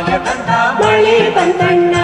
ಮಾಯದಂತ ಮಳೆ ಬಂತಣ್ಣ